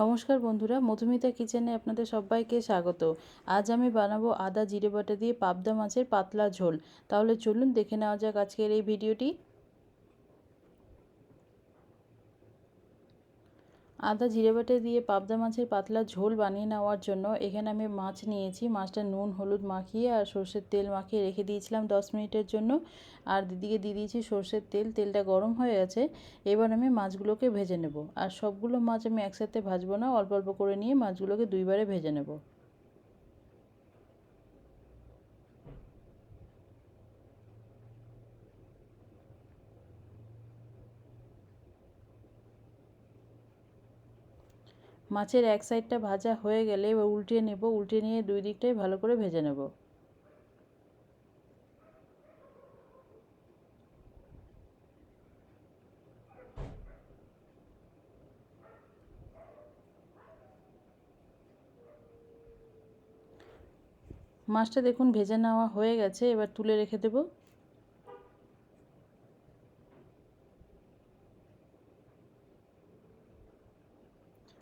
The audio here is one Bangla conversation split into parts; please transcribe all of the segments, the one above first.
নমস্কার বন্ধুরা, মধুমিতা কিচেনে আপনাদের সবাইকে স্বাগত। আজ আমি বানাবো আদা, জিরে বাটা দিয়ে পাবদা মাছের পাতলা ঝোল। তাহলে চলুন দেখে নেওয়া যাক আজকের এই ভিডিওটি। আদা জিরে বাটা দিয়ে পাবদা মাছের পাতলা ঝোল বানিয়ে নেওয়ার জন্য এখানে আমি মাছ নিয়েছি। মাছটা নুন, হলুদ মাখিয়ে আর সর্ষের তেল মাখিয়ে রেখে দিয়েছিলাম দশ মিনিটের জন্য। আর দিদিকে দিয়ে দিয়েছি সর্ষের তেল, তেলটা গরম হয়ে গেছে। এবার আমি মাছগুলোকে ভেজে নেব। আর সবগুলো মাছ আমি একসাথে ভাজবো না, অল্প অল্প করে নিয়ে মাছগুলোকে দুইবারে ভেজে নেব। মাছের এক সাইডটা ভাজা হয়ে গেলে এবার উল্টিয়ে নেব উল্টে নিয়ে দুই দিকটাই ভালো করে ভেজে নেব। মাছটা দেখুন ভেজে নেওয়া হয়ে গেছে, এবার তুলে রেখে দেবো।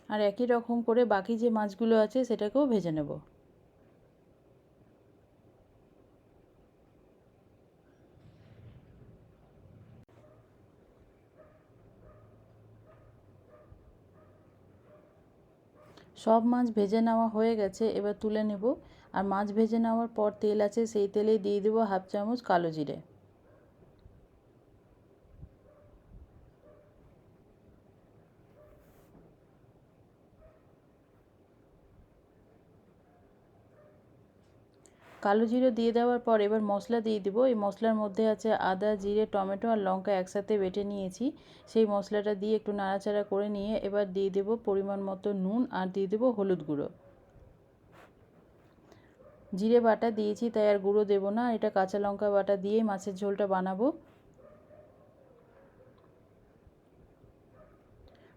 আর একই রকম করে বাকি যে মাছগুলো আছে সেটাকেও ভেজে নেব। সব মাছ ভেজে নেওয়া হয়ে গেছে, এবার তুলে নেব। আর মাছ ভেজে নেওয়ার পর তেল আছে, সেই তেলেই দিয়ে দেবো হাফ চামচ কালো জিরে। কালো জিরে দিয়ে দেওয়ার পর এবার মশলা দিয়ে দিব। এই মশলার মধ্যে আছে আদা, জিরে, টমেটো আর লঙ্কা একসাথে বেটে নিয়েছি। সেই মশলাটা দিয়ে একটু নাড়াচাড়া করে নিয়ে এবার দিয়ে দেব পরিমাণ মতো নুন আর দিয়ে দেব হলুদ গুঁড়ো। জিরে বাটা দিয়েছি তাই আর গুঁড়ো দেবো না। এটা কাঁচা লঙ্কা বাটা দিয়েই মাছের ঝোলটা বানাবো।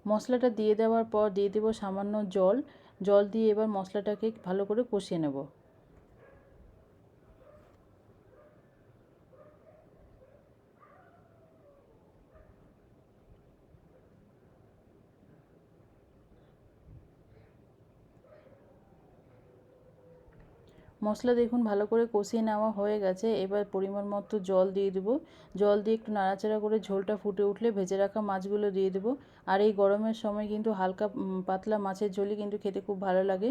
মশলাটা দিয়ে দেওয়ার পর দিয়ে দেবো সামান্য জল। জল দিয়ে এবার মশলাটাকে ভালো করে কষিয়ে নেব। মশলা দেখুন, ভালো করে কষিয়ে নেওয়া হয়ে গেছে। এবার পরিমাণ মতো জল দিয়ে দেবো। জল দিয়ে একটু নাড়াচাড়া করে ঝোলটা ফুটে উঠলে ভেজে রাখা মাছগুলো দিয়ে দেবো। আর এই গরমের সময় কিন্তু হালকা পাতলা মাছের ঝোলই কিন্তু খেতে খুব ভালো লাগে।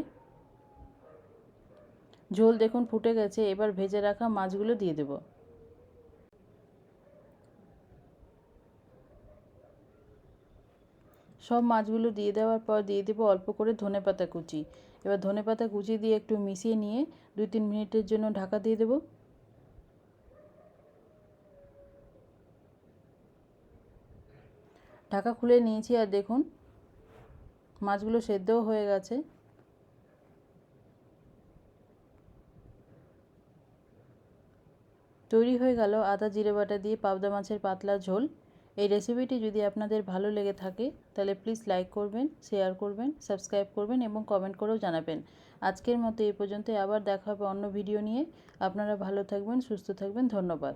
ঝোল দেখুন ফুটে গেছে, এবার ভেজে রাখা মাছগুলো দিয়ে দেবো। সব মাছগুলো দিয়ে দেওয়ার পর দিয়ে দেবো অল্প করে ধনে পাতা কুচি। এবার ধনে পাতা কুচি দিয়ে একটু মিশিয়ে নিয়ে দুই তিন মিনিটের জন্য ঢাকা দিয়ে দেবো। ঢাকা খুলে নিয়েছি আর দেখুন, মাছগুলো সেদ্ধও হয়ে গেছে। তৈরি হয়ে গেল আদা, জিরে বাটা দিয়ে পাবদা মাছের পাতলা ঝোল। এই রেসিপিটি যদি আপনাদের ভালো লেগে থাকে, তাহলে প্লিজ লাইক করবেন শেয়ার করবেন সাবস্ক্রাইব করবেন এবং কমেন্ট করেও জানাবেন। আজকের মতো এই পর্যন্ত আবার দেখা হবে অন্য ভিডিও নিয়ে। আপনারা ভালো থাকবেন, সুস্থ থাকবেন, ধন্যবাদ।